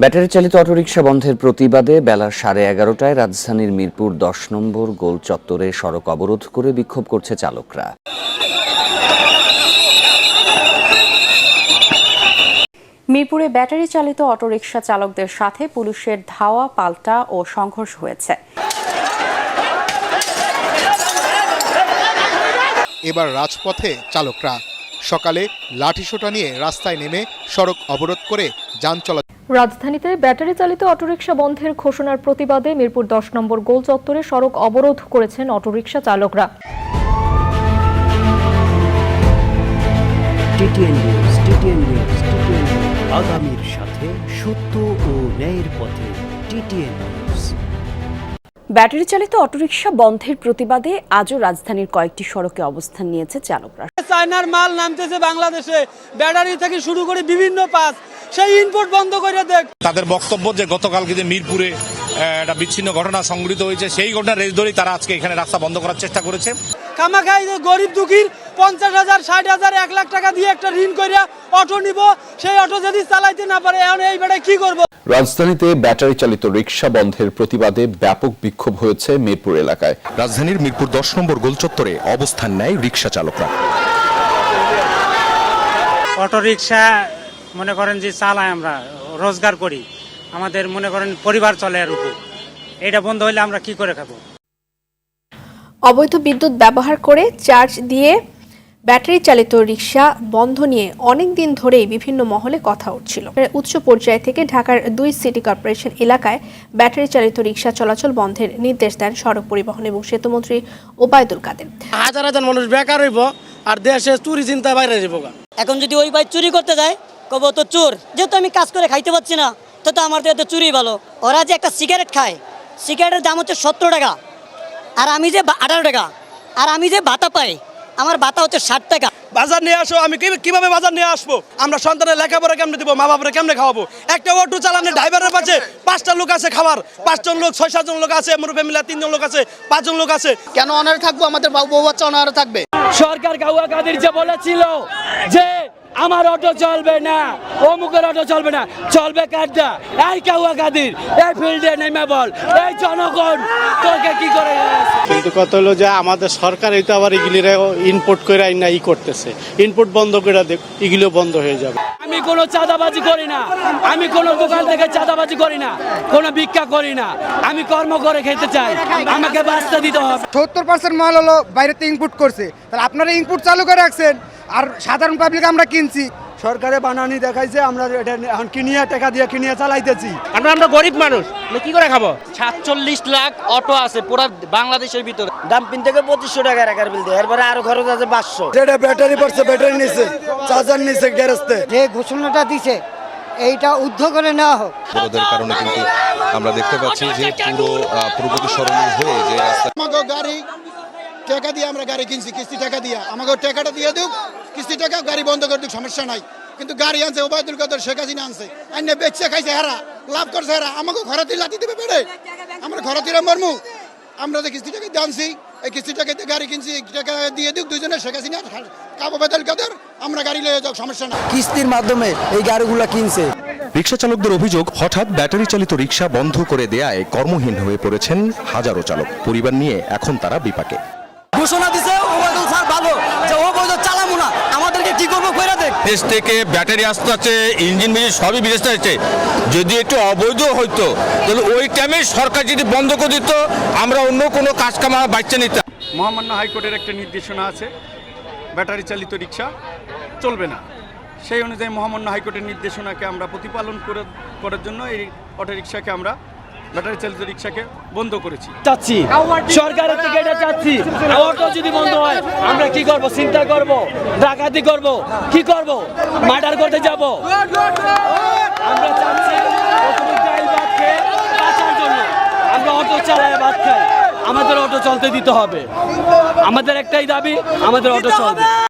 Battery চালিত autorickshaw বন্ধের প্রতিবাদে বেলা সাড়ে এগারোটায় রাজধানীর মিরপুর দশ নম্বর গোল চত্বরে সড়ক অবরোধ করে বিক্ষোভ করছে চালকরা। মিরপুরে ব্যাটারি চালিত অটোরিকশা চালকদের সাথে পুলিশের ধাওয়া পাল্টা ও সংঘর্ষ হয়েছে। এবার রাজপথে চালকরা। সকালে লাঠিসোঁটা নিয়ে রাস্তায় নেমে সড়ক অবরোধ করে যান চলাচল রাজধানীতে ব্যাটারি চালিত অটোরিকশা বন্ধের ঘোষণার প্রতিবাদে মিরপুর দশ নম্বর গোল চত্বরে সড়ক অবরোধ করেছেন অটোরিকশা চালকরা। TTN news TTN news TTN আগামীর সাথে সত্য ও ন্যায়ের পথে টিটিএন নিউজ। ব্যাটারি চালিত অটোরিকশা বন্ধের প্রতিবাদে আজও রাজধানীর কয়েকটি সড়কে অবস্থান নিয়েছে চালকরা। চায়নার মাল নামতেছে বাংলাদেশে। ব্যাটারি থেকে শুরু করে বিভিন্ন পাস। সেই ইনপুট বন্ধ করে দেখ তাদের বক্তব্য যে গতকালকে যে মিরপুরে একটা বিচ্ছিন্ন ঘটনা সংঘটিত হয়েছে সেই ঘটনা রেস ধরেই তারা আজকে এখানে রাস্তা বন্ধ করার চেষ্টা করেছে। খামাখাই যে গরিব দুঃখীর পঞ্চাশ হাজার ষাট হাজার এক লাখ টাকা দিয়ে একটা ঋণ করিয়া অটো নিব। সেই অটো যদি চালাইতে না পারে এখন এই বেড়ায় কি করব? রাজধানীতে ব্যাটারি চালিত রিক্সা বন্ধের প্রতিবাদে ব্যাপক বিক্ষোভ হয়েছে মিরপুর এলাকায়। রাজধানীর মিরপুর দশ নম্বর গোল চত্বরে অবস্থান নেয় রিক্সা চালকরা অটো রিক্সা মনে করেন যে চালাই আমরা রোজগার করি। আমাদের মনে করেন পরিবার চলে এর উপর। এটা বন্ধ হইলে আমরা কি করে খাব? অবৈধ বিদ্যুৎ ব্যবহার করে চার্জ দিয়ে ব্যাটারি চালিত রিক্সা বন্ধ নিয়ে অনেক দিন ধরেই বিভিন্ন মহলে কথা উঠছিল। উচ্চ পর্যায় থেকে ঢাকার দুই সিটি কর্পোরেশন এলাকায় ব্যাটারি চালিত রিক্সা চলাচল বন্ধের নির্দেশ দেন সড়ক পরিবহন এবং সেতুমন্ত্রী ওবায়দুল কাদের। হাজার হাজার মানুষ বেকার হইব আর দেশে চুরি চিন্তায় বাইরে যাব এখন যদি ওই ভাই চুরি করতে যায়, কবো তো চোর। যেহেতু আমি কাজ করে খাইতে পারছি না, তো তো আমার তো চুরি ভালো। ওরা যে একটা সিগারেট খায় সিগারেটের দাম হচ্ছে সত্তর টাকা। আর আমি যে আঠারো টাকা। আর আমি যে ভাতা পাই আমার বাতা হচ্ছে ষাট টাকা। বাজার নিয়ে আসো আমি কি- কীভাবে বাজার নিয়ে আসব? আমরা সন্তানের লেখাপড়া কেমনে দিব মা বাবার কেমনে খাওয়াবো? একটা অটো চালানো ড্রাইভারের পাশে পাঁচটা লোক আছে খাবার পাঁচজন লোক ছয় সাতজন লোক আছে আমার ফ্যামিলি তিনজন লোক আছে পাঁচজন লোক আছে। কেন অনারে থাকব? আমাদের বউ বাচ্চা অনারে থাকবে। সরকার কাউয়া কাদের যে বলেছিল যে আমার অটো চলবে না অমুকের অটো চলবে না চলবে কারটা এই কাউয়া কাদির এই ফিল্ডে নেমে বল এই জনগণ তোকে কি করে কিন্তু কত হলো যে আমাদের সরকার এই তো আবার এগুলির ইনপুট করে আইনা ই করতেছে। ইনপুট বন্ধ করে দেখ এগুলো বন্ধ হয়ে যাবে। আমি কোনো চাঁদাবাজি করি না আমি কোনো দোকান থেকে চাঁদাবাজি করি না কোনো ভিক্ষা করি না আমি কর্ম করে খেতে চাই আমাকে বাঁচতে দিতে হবে। সত্তর পার্সেন্ট মাল হলো বাইরেতে ইনপুট করছে। তাহলে আপনারা ইনপুট চালু করে রাখছেন। আর সাধারণ পাবলিক আমরা কিনছি। সরকারে বানানি দেখাইছে আমরা এটা এখন কিনিয়ে টাকা দিয়ে কিনিয়ে চালাইতেছি। আমরা আমরা গরিব মানুষ আমরা কি করে খাব? সাতচল্লিশ লাখ অটো আছে পুরো বাংলাদেশের ভিতরে। ডাম্পিং থেকে পঁচিশশো টাকা রাখার বিল দেয় এরপরে আরও খরচ আছে পাঁচশো। যেটা ব্যাটারি পড়ছে ব্যাটারি নিছে চার্জার নিছে গ্যারেজতে। যে ঘোষণাটা দিছে এইটা উদ্ধ করে নেওয়া হোক। অবরোধের কারণে কিন্তু আমরা দেখতে পাচ্ছি যে পুরো পূর্ববর্তী সরণি হয়ে যে রাস্তা আমাকে গাড়ি টাকা দিয়ে আমরা গাড়ি কিনছি কিস্তি টাকা দিয়ে। আমাকে টাকাটা দিয়ে দিক কিস্তি টাকা গাড়ি বন্ধ করে দিক সমস্যা নাই। কিন্তু গাড়ি আনছে ওবায়দুল কাদের শেখ হাসিনা আনছে। আইনে বেচছে খাইছে হেরা লাভ করছে হেরা। আমাকে ঘরে দিয়ে লাতি দেবে বেড়ে। আমরা ঘরে দিয়ে মরমু। আমরা যে কিস্তি টাকা দিয়ে আনছি এই কিস্তি টাকা দিয়ে গাড়ি কিনছি টাকা দিয়ে দিক দুজনে শেখ হাসিনা কাবু বেদল কাদের আমরা গাড়ি লয়ে যাক সমস্যা নাই। কিস্তির মাধ্যমে এই গাড়িগুলা কিনছে। রিক্সা চালকদের অভিযোগ হঠাৎ ব্যাটারি চালিত রিক্সা বন্ধ করে দেয়ায় কর্মহীন হয়ে পড়েছেন হাজারো চালক। পরিবার নিয়ে এখন তারা বিপাকে। ঘোষণা দিছে ওবায়দুল স্যার ভালো যে ও বলতো চালামু না আমাদেরকে কি করব কইরা দেখ দেশ থেকে ব্যাটারি আসতে আছে ইঞ্জিন মিঞ্জিন সবই বিদেশ আসছে যদি একটু অবৈধ হইতো, তাহলে ওই টাইমে সরকার যদি বন্ধ করে দিত, আমরা অন্য কোনো কাজ কামা বাচ্চা নিতাম। মহামান্য হাইকোর্টের একটা নির্দেশনা আছে, ব্যাটারি চালিত রিক্সা চলবে না। সেই অনুযায়ী মহামান্য হাইকোর্টের নির্দেশনাকে আমরা প্রতিপালন করে করার জন্য এই অটো রিক্সাকে আমরা ব্যাটারি চালিত রিক্সাকে বন্ধ করেছি। চাচ্ছি। সরকারের থেকে এটা চাচ্ছি। অটো যদি বন্ধ হয় আমরা কি করব? চিন্তা করব? ডাকাতি করব? কি করব? মার্ডার করতে যাব? আমরা চাচ্ছি আমরা অটো চালায় ভাত খাই। আমাদের অটো চলতে দিতে হবে। আমাদের একটাই দাবি আমাদের অটো চলবে।